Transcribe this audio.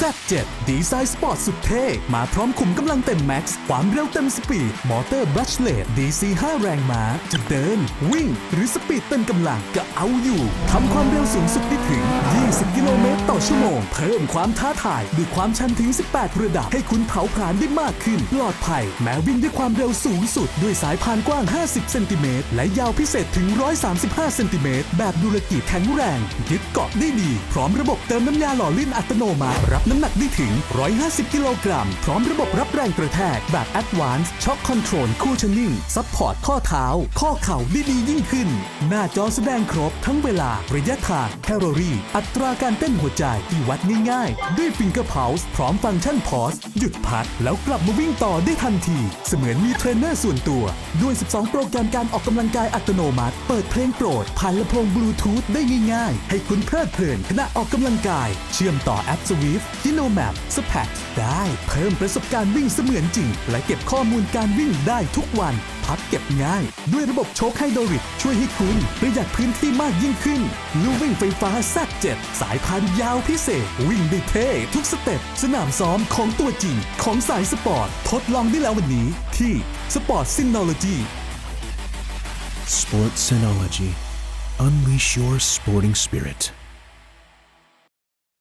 Z7 ดีไซน์สปอร์ตสุดเท่มาพร้อมขุมกำลังเต็มแม็กซ์ความเร็วเต็มสปีด มอเตอร์บัชเลต DC 5 แรงม้า จะเดิน วิ่ง หรือสปีดเต็มกำลังก็เอาอยู่ทำความเร็วสูงสุดได้ถึง 20 กิโลเมตรต่อชั่วโมง เพิ่มความท้าทายด้วยความชันถึง 18 ระดับ ให้คุณเผาผลาญได้มากขึ้น ปลอดภัย แม้วิ่งด้วยความเร็วสูงสุด ด้วยสายพานกว้าง 50 เซนติเมตรและยาวพิเศษถึง 135 เซนติเมตรแบบดูรกิแข็งแรง ยึดเกาะได้ดี พร้อมระบบเติมน้ำยาหล่อลื่นอัตโนมัติรับน้ำหนักได้ถึง 150 กิโลกรัม พร้อมระบบรับแรงกระแทกแบบ Advanced Shock Control Cushioning ซัพพอร์ตข้อเท้า ข้อเข่าได้ดียิ่งขึ้น หน้าจอแสดงครบทั้งเวลา ระยะทาง แคลอรี่ อัตราการเต้นหัวใจที่วัดง่ายๆ ด้วย Finger Pulse พร้อมฟังก์ชัน Pause หยุดพักแล้วกลับมาวิ่งต่อได้ทันที เสมือนมีเทรนเนอร์ส่วนตัว ด้วย 12 โปรแกรมการออกกำลังกายอัตโนมัติ เปิดเพลงโปรด ผ่านลำโพงบลูทูธได้ง่ายๆ ให้คุณเพลิดเพลินขณะออกกำลังกาย เชื่อมต่อแอป Swift Dino Map Spat ได้เพิ่มประสบการณ์วิ่งเสมือนจริง และเก็บข้อมูลการวิ่งได้ทุกวัน พักเก็บง่าย ด้วยระบบโชคไฮดรอลิกช่วยให้คุณประหยัดพื้นที่มากยิ่งขึ้นลู่วิ่งไฟฟ้า Z7 สายพันธ์ยาวพิเศษ วิ่งได้เท่ทุกสเต็ปสนามซ้อมของตัวจริง ของสายสปอร์ต ทดลองได้แล้ววันนี้ ที่ Sport Synology Sport Synology. Unleash your sporting spirit.